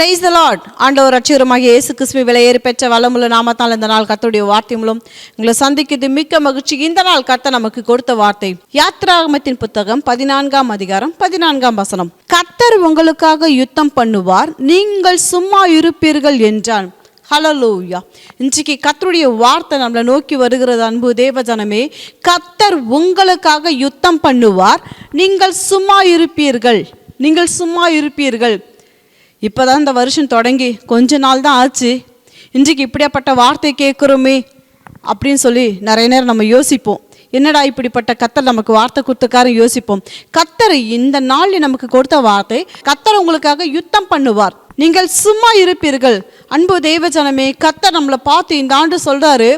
Praise the lot ஆண்டவர் அச்சுரமாக இயேசு கிறிஸ்துவை விலையேறி பெற்ற வளமுள்ள நாமத்தால் இந்த நாள் கத்தோடைய வார்த்தை மூலம் உங்களை சந்திக்கிறது மிக்க மகிழ்ச்சி. இந்த நாள் கத்த நமக்கு கொடுத்த வார்த்தை. யாத்ராகமத்தின் புத்தகம் பதினான்காம் அதிகாரம் பதினான்காம் வசனம். கர்த்தர் உங்களுக்காக யுத்தம் பண்ணுவார் நீங்கள் சும்மா இருப்பீர்கள் என்றான். ஹலலூயா இன்றைக்கு கத்தருடைய வார்த்தை நம்மளை நோக்கி வருகிறது அன்பு தேவஜனமே. கர்த்தர் உங்களுக்காக யுத்தம் பண்ணுவார் நீங்கள் சும்மா இருப்பீர்கள். நீங்கள் சும்மா இருப்பீர்கள். இப்போ தான் இந்த வருஷம் தொடங்கி கொஞ்ச நாள் தான் ஆச்சு. இன்றைக்கு இப்படியாப்பட்ட வார்த்தை கேட்குறோமே அப்படின்னு சொல்லி நிறைய நேரம் நம்ம யோசிப்போம். என்னடா இப்படிப்பட்ட கத்தர் நமக்கு வார்த்தை கொடுத்துக்காரன் யோசிப்போம். கத்தர் இந்த நாளில் நமக்கு கொடுத்த வார்த்தை கத்தர் உங்களுக்காக யுத்தம் பண்ணுவார். நீங்கள் சும்மா இருப்பீர்கள். அன்பு தெய்வஜனமே கத்தர் நம்மளை பார்த்து இந்த ஆண்டு சொல்கிறாரு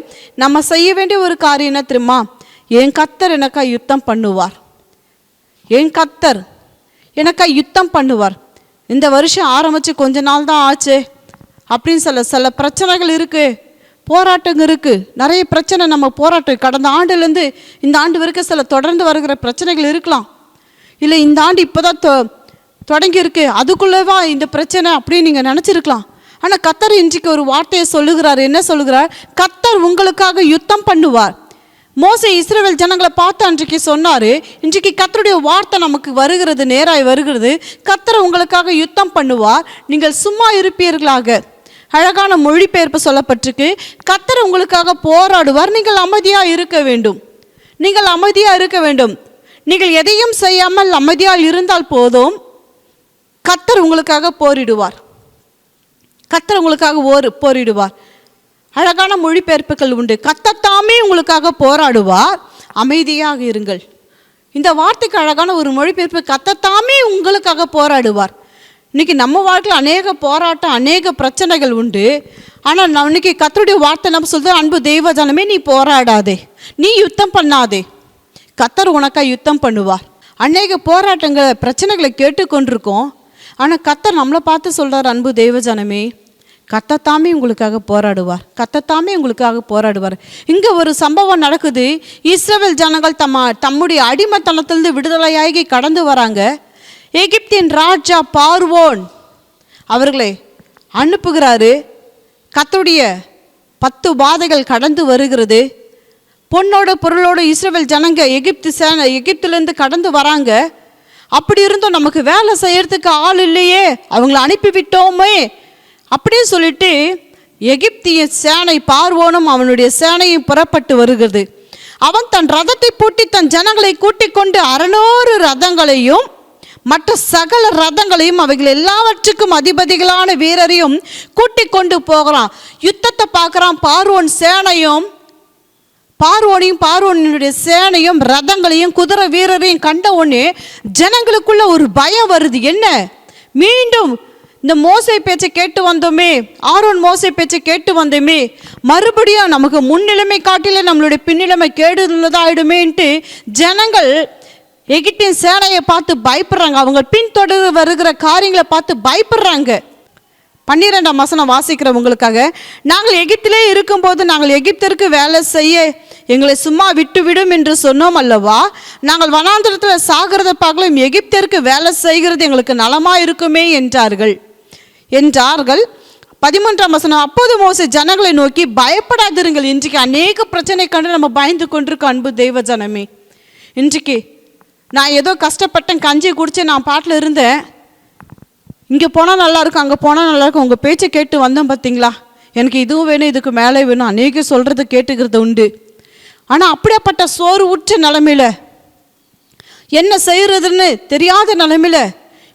நம்ம செய்ய வேண்டிய ஒரு காரியம் என்ன தெரியுமா? என் கத்தர் எனக்கா யுத்தம் பண்ணுவார். என் கத்தர் எனக்கா யுத்தம் பண்ணுவார். இந்த வருஷம் ஆரம்பித்து கொஞ்ச நாள் தான் ஆச்சு. அப்படின்னு சில சில பிரச்சனைகள் இருக்குது போராட்டங்கள் இருக்குது நிறைய பிரச்சனை நம்ம போராட்டம் கடந்த ஆண்டுலேருந்து இந்த ஆண்டு வரைக்கும் சில தொடர்ந்து வருகிற பிரச்சனைகள் இருக்கலாம். இல்லை இந்த ஆண்டு இப்போதான் தொ தொடங்கியிருக்கு. அதுக்குள்ளேவா இந்த பிரச்சனை அப்படின்னு நீங்கள் நினச்சிருக்கலாம். ஆனால் கத்தர் இன்றைக்கு ஒரு வார்த்தையை சொல்லுகிறார். என்ன சொல்லுகிறார்? கத்தர் உங்களுக்காக யுத்தம் பண்ணுவார். மோசை இஸ்ரேல் ஜனங்களை பார்த்து அன்றைக்கு சொன்னார் இன்றைக்கு கத்தருடைய வார்த்தை நமக்கு வருகிறது நேராய் வருகிறது. கத்தர் உங்களுக்காக யுத்தம் பண்ணுவார். நீங்கள் சும்மா இருப்பீர்களாக. அழகான மொழிபெயர்ப்பு சொல்லப்பட்டிருக்கு. கத்தர் உங்களுக்காக போராடுவார். நீங்கள் அமைதியாக இருக்க வேண்டும். நீங்கள் அமைதியாக இருக்க வேண்டும். நீங்கள் எதையும் செய்யாமல் அமைதியாக இருந்தால் போதும். கத்தர் உங்களுக்காக போரிடுவார். கத்தர் உங்களுக்காக ஓர் போரிடுவார். அழகான மொழிபெயர்ப்புகள் உண்டு. கத்தத்தாமே உங்களுக்காக போராடுவார். அமைதியாக இருங்கள். இந்த வார்த்தைக்கு அழகான ஒரு மொழிபெயர்ப்பு கத்தத்தாமே உங்களுக்காக போராடுவார். இன்றைக்கி நம்ம வாழ்க்கையில் அநேக போராட்டம் அநேக பிரச்சனைகள் உண்டு. ஆனால் நான் இன்றைக்கி கத்தருடைய வார்த்தை நம்ம சொல்கிறது அன்பு தெய்வஜனமே நீ போராடாதே. நீ யுத்தம் பண்ணாதே. கத்தர் உனக்காக யுத்தம் பண்ணுவார். அநேக போராட்டங்களை பிரச்சனைகளை கேட்டுக்கொண்டிருக்கோம். ஆனால் கத்தர் நம்மளை பார்த்து சொல்கிறார் அன்பு தெய்வஜனமே கத்தத்தாமே உங்களுக்காக போராடுவார். கத்தத்தாமே உங்களுக்காக போராடுவார். இங்கே ஒரு சம்பவம் நடக்குது. இஸ்ரேல் ஜனங்கள் தம்ம தம்முடைய அடிமத்தனத்திலிருந்து விடுதலையாகி கடந்து வராங்க. எகிப்தின் ராஜா பார்வோன் அவர்களை அனுப்புகிறாரு. கத்துடைய பத்து பாதைகள் கடந்து வருகிறது. பொண்ணோட பொருளோட இஸ்ரேல் ஜனங்க எகிப்து சேன எகிப்திலேருந்து கடந்து வராங்க. அப்படி இருந்தும் நமக்கு வேலை செய்யறதுக்கு ஆள் இல்லையே. அவங்கள அனுப்பி அப்படியே அப்படின்னு சொல்லிட்டு எகிப்திய சேனை பார்வோனும் அவனுடைய சேனையும் புறப்பட்டு வருகிறது. அவன் தன் ரதத்தை பூட்டி தன் ஜனங்களை கூட்டிக் கொண்டு அறநூறு ரதங்களையும் மற்ற சகல ரதங்களையும் அவைகள் எல்லாவற்றுக்கும் அதிபதிகளான வீரரையும் கூட்டிக் கொண்டு போகிறான். யுத்தத்தை பார்க்குறான். பார்வோன் சேனையும் பார்வோனையும் பார்வோனுடைய சேனையும் ரதங்களையும் குதிரை வீரரையும் கண்ட உடனே ஜனங்களுக்குள்ள ஒரு பயம் வருது. என்ன? மீண்டும் இந்த மோசை பேச்சை கேட்டு வந்தோமே ஆரோன் மோசை பேச்சை கேட்டு வந்தோமே மறுபடியும் நமக்கு முன்னிலைமை காட்டில நம்மளுடைய பின்னிலைமை கேடுள்ளதாயிடுமேன்ட்டு ஜனங்கள் எகிப்தின் சேனையை பார்த்து பயப்படுறாங்க. அவங்க பின்தொடர் வருகிற காரியங்களை பார்த்து பயப்படுறாங்க. பன்னிரெண்டாம் வசனம் வாசிக்கிறவங்களுக்காக நாங்கள் எகிப்திலே இருக்கும்போது நாங்கள் எகிப்திற்கு வேலை செய்ய எங்களை சும்மா விட்டுவிடும் என்று சொன்னோம் அல்லவா? நாங்கள் வனாந்திரத்தில் சாகிறத பார்க்கலாம் எகிப்திற்கு வேலை செய்கிறது எங்களுக்கு நலமாக இருக்குமே என்றார்கள். என்றார்கள். பதிமூன்றாம் வசனம் அப்போது மோச ஜனங்களை நோக்கி பயப்படாதிருங்கள். இன்றைக்கு அநேக பிரச்சனை கண்டு நம்ம பயந்து கொண்டிருக்கோம் அன்பு தெய்வ ஜனமே. இன்றைக்கு நான் ஏதோ கஷ்டப்பட்டேன் கஞ்சி குடிச்சு நான் பாட்டில் இருந்தேன். இங்கே போனால் நல்லாயிருக்கும் அங்கே போனால் நல்லாயிருக்கும் உங்கள் பேச்சை கேட்டு வந்தோம் பார்த்தீங்களா எனக்கு இதுவும் வேணும் இதுக்கு மேலே வேணும். அநேக சொல்கிறது கேட்டுக்கிறது உண்டு. ஆனால் அப்படியாப்பட்ட சோறு உற்ற நிலமையில என்ன செய்கிறதுன்னு தெரியாத நிலமையில்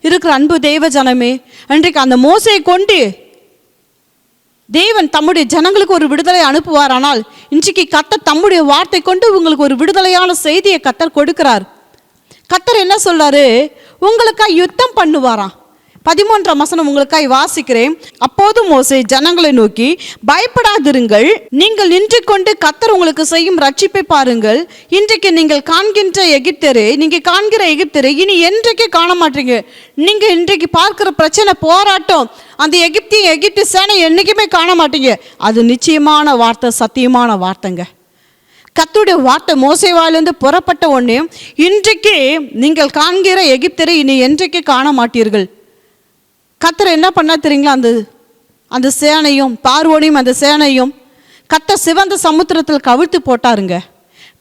இருக்கிற அன்பு தெய்வ ஜனமே அன்றைக்கு அந்த மோசையை கொண்டு தேவன் தம்முடைய ஜனங்களுக்கு ஒரு விடுதலை அனுப்புவார். ஆனால் இன்றைக்கு கத்தர் தம்முடைய வார்த்தை கொண்டு உங்களுக்கு ஒரு விடுதலையான செய்தியை கத்தர் கொடுக்கிறார். கத்தர் என்ன சொல்றாரு? உங்களுக்காக யுத்தம் பண்ணுவாராம். பதிமூன்றாம் வசனம் உங்களுக்காய் வாசிக்கிறேன். அப்போது மோசே ஜனங்களை நோக்கி பயப்படாதிருங்கள். நீங்கள் நின்று கொண்டு கத்தர் உங்களுக்கு செய்யும் ரட்சிப்பை பாருங்கள். இன்றைக்கு நீங்கள் காண்கின்ற எகிப்தரை நீங்க காண்கிற எகிப்தரு இனி என்றைக்கு காண மாட்டீங்க நீங்க இன்றைக்கு பார்க்கிற பிரச்சனை போராட்டம் அந்த எகிப்திய எகிப்து சேனை என்றைக்குமே காண மாட்டீங்க அது நிச்சயமான வார்த்தை சத்தியமான வார்த்தைங்க. கத்துடைய வார்த்தை மோசைவாயிலிருந்து புறப்பட்ட ஒன்று இன்றைக்கு நீங்கள் காண்கிற எகிப்தரை இனி என்றைக்கு காண மாட்டீர்கள் கத்தர் என்ன பண்ணா தெரியுங்களா? அந்த அந்த சேனையும் பார்வோனையும் அந்த சேனையும் கத்த சிவந்த சமுத்திரத்தில் கவிழ்த்து போட்டாருங்க.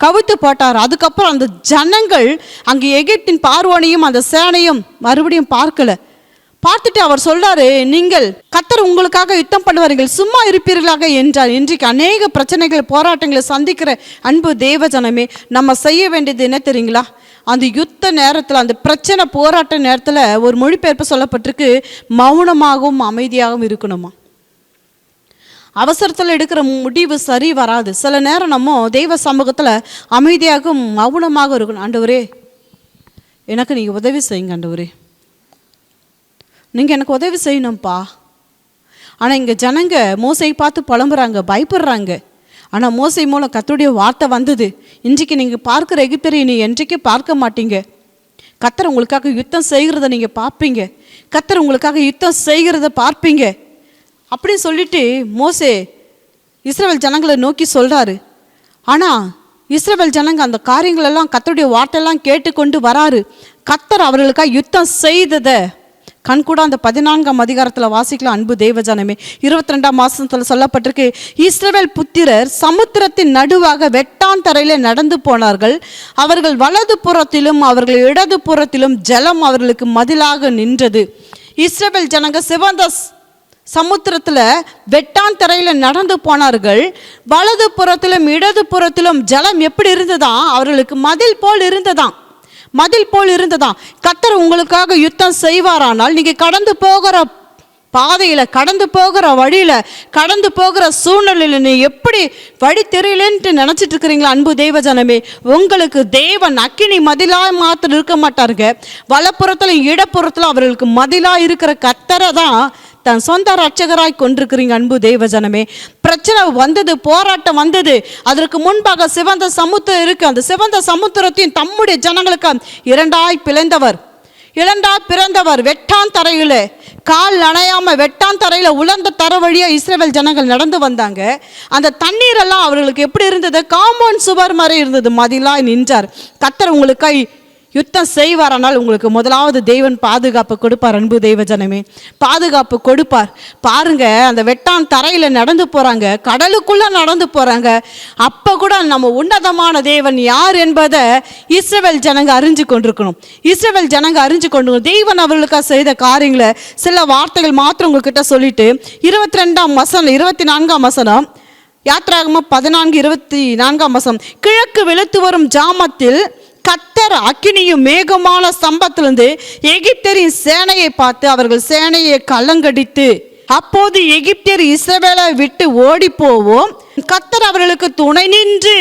கவிழ்த்து போட்டார். அதுக்கப்புறம் அந்த ஜனங்கள் அங்கே எகிப்தின் பார்வோனையும் அந்த சேனையும் மறுபடியும் பார்க்கல. பார்த்துட்டு அவர் சொல்றாரு நீங்கள் கத்தர் உங்களுக்காக யுத்தம் பண்ணுவார்கள் சும்மா இருப்பீர்களாக என்றார். இன்றைக்கு அநேக பிரச்சனைகள் போராட்டங்களை சந்திக்கிற அன்பு தேவஜனமே நம்ம செய்ய வேண்டியது என்ன தெரியுங்களா? அந்த யுத்த நேரத்தில் அந்த பிரச்சனை போராட்ட நேரத்தில் ஒரு மொழிபெயர்ப்பு சொல்லப்பட்டிருக்கு மௌனமாகவும் அமைதியாகவும் இருக்கணுமா? அவசரத்தில் எடுக்கிற முடிவு சரி வராது. சில நேரம் நம்ம தெய்வ சமூகத்தில் அமைதியாகவும் மௌனமாக இருக்கணும். ஆண்டவரே எனக்கு நீங்கள் உதவி செய்யுங்க ஆண்டவரே. நீங்கள் எனக்கு உதவி செய்யணும்ப்பா ஆனால் இங்கே ஜனங்க மோசை பார்த்து புலம்புறாங்க பயப்படுறாங்க. ஆனால் மோசை மூலம் கத்தருடைய வார்த்தை வந்தது. இன்றைக்கு நீங்கள் பார்க்குற எகிப்தரை நீ என்றைக்கு பார்க்க மாட்டீங்க. கத்தர் உங்களுக்காக யுத்தம் செய்கிறத நீங்கள் பார்ப்பீங்க. கத்தர் உங்களுக்காக யுத்தம் செய்கிறத பார்ப்பீங்க. அப்படின்னு சொல்லிட்டு மோசே இஸ்ரேல் ஜனங்களை நோக்கி சொல்கிறாரு ஆனால் இஸ்ரேல் ஜனங்க அந்த காரியங்களெல்லாம் கத்தருடைய வார்த்தையெல்லாம் கேட்டுக்கொண்டு வராரு. கத்தர் அவர்களுக்காக யுத்தம் செய்ததை கண்கூட அந்த பதினான்காம் அதிகாரத்தில் வாசிக்கலாம் அன்பு தேவஜானமே. இருபத்தி ரெண்டாம் மாசத்துல சொல்லப்பட்டிருக்கு இஸ்ரவேல் புத்திரர் சமுத்திரத்தின் நடுவாக வெட்டான் தரையில் நடந்து போனார்கள். அவர்கள் வலது புறத்திலும் அவர்கள் இடது புறத்திலும் ஜலம் அவர்களுக்கு மதிலாக நின்றது. இஸ்ரவேல் ஜனங்க சிவந்த சமுத்திரத்தில் வெட்டான் தரையில் நடந்து போனார்கள். வலது புறத்திலும் இடது புறத்திலும் ஜலம் எப்படி இருந்ததா? அவர்களுக்கு மதில் போல் இருந்ததாம். மதில் போல் இருந்ததாம். கத்தர் உங்களுக்காக யுத்தம் செய்வாரானால் நீங்கள் கடந்து போகிற பாதையில் கடந்து போகிற வழியில் கடந்து போகிற சூழ்நிலையில் நீ எப்படி வழி தெரியலன்ட்டு நினச்சிட்டு இருக்கிறீங்களா அன்பு தெய்வ ஜனமே உங்களுக்கு தேவன் அக்கினி மதிலாக மாத்திரம் இருக்க மாட்டாருங்க. வலப்புறத்தில் இடப்புறத்தில் அவர்களுக்கு மதிலாக இருக்கிற கத்தரை தான் தன் சொந்த ரட்சகராய் கொண்டிருக்கிறீங்க அன்பு தெய்வ ஜனமே பிரச்சனை வந்தது போராட்டம் வந்தது. அதற்கு முன்பாக சிவந்த சமுத்திரம் இருக்கு. அந்த சிவந்த சமுத்திரத்தையும் தம்முடைய ஜனங்களுக்கு இரண்டாய் பிழைந்தவர் இளண்டா பிறந்தவர் வெட்டான் தரையில. கால் நனையாம வெட்டான் தரையில உலர்ந்த தர வழியா இஸ்ரேல் ஜனங்கள் நடந்து வந்தாங்க. அந்த தண்ணீர் எல்லாம் அவர்களுக்கு எப்படி இருந்தது? காம்பவுண்ட் சுவர் மாதிரி இருந்தது. மதிலாய் நின்றார். கத்தர் உங்களுக்காய் யுத்தம் செய்வாரானால் உங்களுக்கு முதலாவது தெய்வன் பாதுகாப்பு கொடுப்பார் அன்பு தெய்வ ஜனமே. பாதுகாப்பு கொடுப்பார். பாருங்க அந்த வெட்டான் தரையில் நடந்து போகிறாங்க கடலுக்குள்ளே நடந்து போகிறாங்க அப்போ கூட நம்ம உன்னதமான தேவன் யார் என்பதை இஸ்ரவேல் ஜனங்க அறிஞ்சு கொண்டிருக்கணும். இஸ்ரவேல் ஜனங்க அறிஞ்சு கொண்டு தெய்வன் அவர்களுக்காக செய்த காரியங்களை சில வார்த்தைகள் மாத்திரம் உங்ககிட்ட சொல்லிட்டு இருபத்தி ரெண்டாம் வசனம் இருபத்தி நான்காம் வசனம் யாத்ராகமம் பதினான்கு இருபத்தி நான்காம் வசனம். கிழக்கு வெளுத்து வரும் ஜாமத்தில் கத்தர் அக்கினியும் மேகமான ஸ்தம்பத்திலிருந்து எகிப்தரின் சேனையை பார்த்து அவர்கள் சேனையை கலங்கடித்து அப்போது எகிப்தியர் இஸ்ரவேலை விட்டு ஓடி போவோம் கத்தர் அவர்களுக்கு துணை நின்று.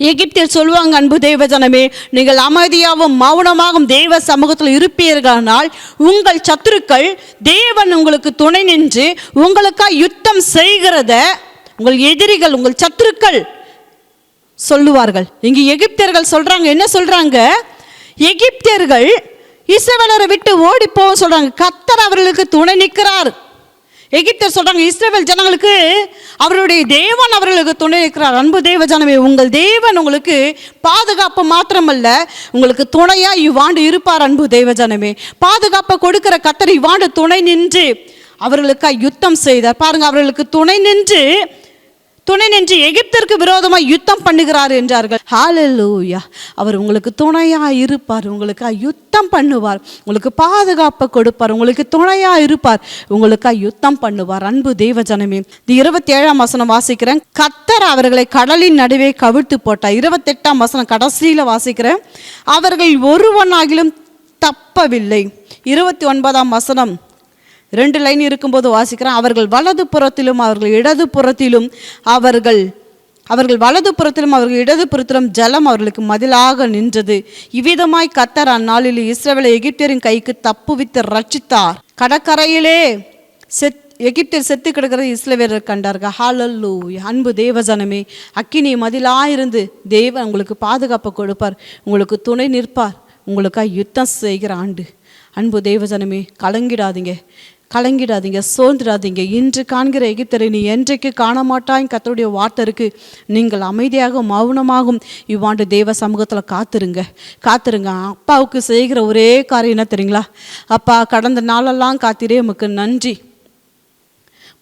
எகிப்தியர் சொல்லுவாங்க அன்பு தெய்வ ஜனமே நீங்கள் அமைதியாகவும் மௌனமாகவும் தெய்வ சமூகத்தில் இருப்பீர்களானால் உங்கள் சத்துருக்கள் தேவன் உங்களுக்கு துணை நின்று உங்களுக்காக யுத்தம் செய்கிறத உங்கள் எதிரிகள் உங்கள் சத்துருக்கள் சொல்லுவார்கள். இங்கு எகிப்தியர்கள் சொல்றாங்க என்ன சொல்றாங்க? எகிப்தியர்கள் இஸ்ரவேலரை விட்டு ஓடி போக சொல்றாங்க. கத்தர் அவர்களுக்கு துணை நிற்கிறார். எகிப்தர் சொல்றாங்க இஸ்ரேல் ஜனங்களுக்கு அவருடைய தேவன் அவர்களுக்கு துணை நிற்கிறார். அன்பு தேவ ஜனமே உங்கள் தேவன் உங்களுக்கு பாதுகாப்பு மாத்திரமல்ல உங்களுக்கு துணையா இவ்வாண்டு இருப்பார் அன்பு தேவ ஜனமே. பாதுகாப்பை கொடுக்கிற கத்தர் இவ்வாண்டு துணை நின்று அவர்களுக்காக யுத்தம் செய்தார். பாருங்க அவர்களுக்கு துணை நின்று துணை நின்று எகிப்திற்கு விரோதமாக யுத்தம் பண்ணுகிறார் என்றார்கள். ஹாலலூயா அவர் உங்களுக்கு துணையாக இருப்பார். உங்களுக்கு யுத்தம் பண்ணுவார். உங்களுக்கு பாதுகாப்பை கொடுப்பார். உங்களுக்கு துணையாக இருப்பார். உங்களுக்கு யுத்தம் பண்ணுவார். அன்பு தெய்வ ஜனமே இது இருபத்தி ஏழாம் வசனம் வாசிக்கிறேன். கத்தர் அவர்களை கடலின் நடுவே கவிழ்த்து போட்டார். இருபத்தெட்டாம் வசனம் கடைசியில் வாசிக்கிறேன். அவர்கள் ஒருவனாகிலும் தப்பவில்லை. இருபத்தி ஒன்பதாம் வசனம். ரெண்டு லைன் இருக்கும்போது வாசிக்கிறேன் அவர்கள் வலது புறத்திலும் அவர்கள் இடது புறத்திலும் அவர்கள் அவர்கள் வலது புறத்திலும் அவர்கள் இடது புறத்திலும் ஜலம் அவர்களுக்கு மதிலாக நின்றது. இவ்விதமாய் கத்தர் அந்நாளில் இஸ்ரவேலை எகிப்தியரின் கைக்கு தப்புவித்து ரட்சித்தார். கடற்கரையிலே செத் எகிப்தியர் செத்து கிடக்கிற இஸ்ரவேலர் கண்டார்கள். ஹாலல்லூ அன்பு தேவஜனமே அக்கினி மதிலாயிருந்து தேவன் உங்களுக்கு பாதுகாப்பு கொடுப்பார். உங்களுக்கு துணை நிற்பார். உங்களுக்காக யுத்தம் செய்கிற ஆண்டு. அன்பு தேவஜனமே கலங்கிடாதீங்க. கலங்கிடாதீங்க சோர்ந்துடாதீங்க. இன்று காண்கிற எகிப்தரை நீ என்றைக்கு காண மாட்டாய் கத்தருடைய வார்த்தருக்கு நீங்கள் அமைதியாகவும் மௌனமாகும் இவ்வாண்டு தேவ சமூகத்தில் காத்துருங்க. காத்துருங்க. அப்பாவுக்கு செய்கிற ஒரே காரியம் என்ன தெரியுங்களா? அப்பா கடந்த நாளெல்லாம் காத்திரே உமக்கு நன்றி.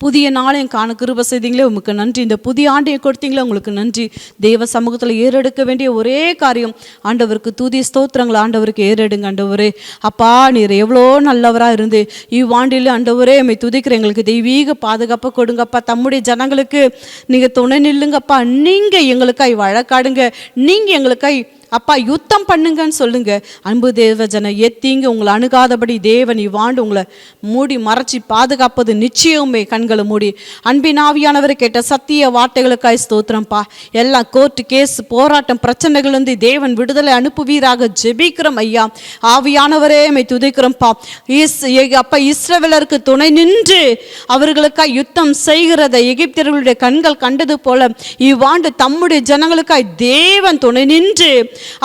புதிய நாளையும் காண கிருப செய்தீங்களே. உமக்கு நன்றி. இந்த புதிய ஆண்டையை கொடுத்தீங்களே. உங்களுக்கு நன்றி. தேவ சமூகத்தில் ஏறெடுக்க வேண்டிய ஒரே காரியம் ஆண்டவருக்கு துதி ஸ்தோத்திரங்களை ஆண்டவருக்கு ஏறெடுங்க ஆண்டவரே. அப்பா நீர் எவ்வளோ நல்லவராக இருந்து இவ்வாண்டில் ஆண்டவரே எம்மை துதிக்கிற எங்களுக்கு தெய்வீக பாதுகாப்பை கொடுங்கப்பா. தம்முடைய ஜனங்களுக்கு நீங்கள் துணை நில்லுங்கப்பா. நீங்கள் எங்களுக்காய் வழக்காடுங்க. நீங்கள் எங்களுக்காய் அப்பா யுத்தம் பண்ணுங்கன்னு சொல்லுங்க. அன்பு தேவ ஜன எத்தீங்க உங்களை அணுகாதபடி தேவன் இவ்வாண்டு உங்களை மூடி மறைச்சி பாதுகாப்பது நிச்சயமே கண்களை மூடி. அன்பின் ஆவியானவர் கேட்ட சத்திய வார்த்தைகளுக்காய் ஸ்தோத்திரம்ப்பா எல்லாம் கோர்ட்டு கேஸ் போராட்டம் பிரச்சனைகள் வந்து தேவன் விடுதலை அனுப்புவீராக ஜெபிக்கிறோம் ஐயா. ஆவியானவரே மை துதிக்கிறோம்ப்பா இஸ் அப்பா இஸ்ரவேலருக்கு துணை நின்று அவர்களுக்காய் யுத்தம் செய்கிறதை எகிப்தியர்களுடைய கண்கள் கண்டது போல இவ்வாண்டு தம்முடைய ஜனங்களுக்காய் தேவன் துணை நின்று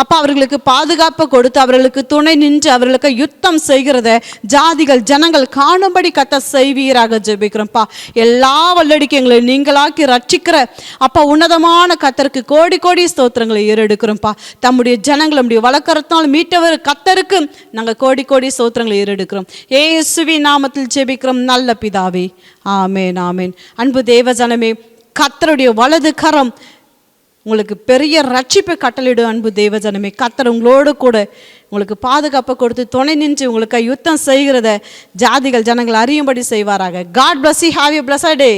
அப்பா அவர்களுக்கு பாதுகாப்பு கொடுத்து அவர்களுக்கு துணை நின்று அவர்களுக்கு யுத்தம் செய்கிறத ஜாதிகள் ஜனங்கள் காணும்படி கத்த செய்வீராக ஜெபிக்கிறோம்ப்பா. எல்லா வல்லடிக்கைகளை நீங்களாக்கி ரட்சிக்கிற அப்பா உன்னதமான கத்தருக்கு கோடி கோடி ஸ்தோத்திரங்களை ஏறெடுக்கிறோம்ப்பா. தம்முடைய ஜனங்கள் நம்முடைய வழக்கறத்தால் மீட்டவர் கத்தருக்கு நாங்கள் கோடி கோடி ஸ்தோத்திரங்களை ஏறெடுக்கிறோம். ஏசுவி நாமத்தில் ஜெபிக்கிறோம். நல்ல பிதாவே. ஆமேன் ஆமேன். அன்பு தேவ ஜனமே கத்தருடைய வலது கரம் உங்களுக்கு பெரிய ரட்சிப்பை கட்டளிடும் அன்பு தேவஜனமே. கத்தர் உங்களோடு கூட உங்களுக்கு பாதுகாப்பை கொடுத்து துணை நின்று உங்களுக்கு யுத்தம் செய்கிறத ஜாதிகள் ஜனங்கள் அறியும்படி செய்வாராக. God bless you have you bless day.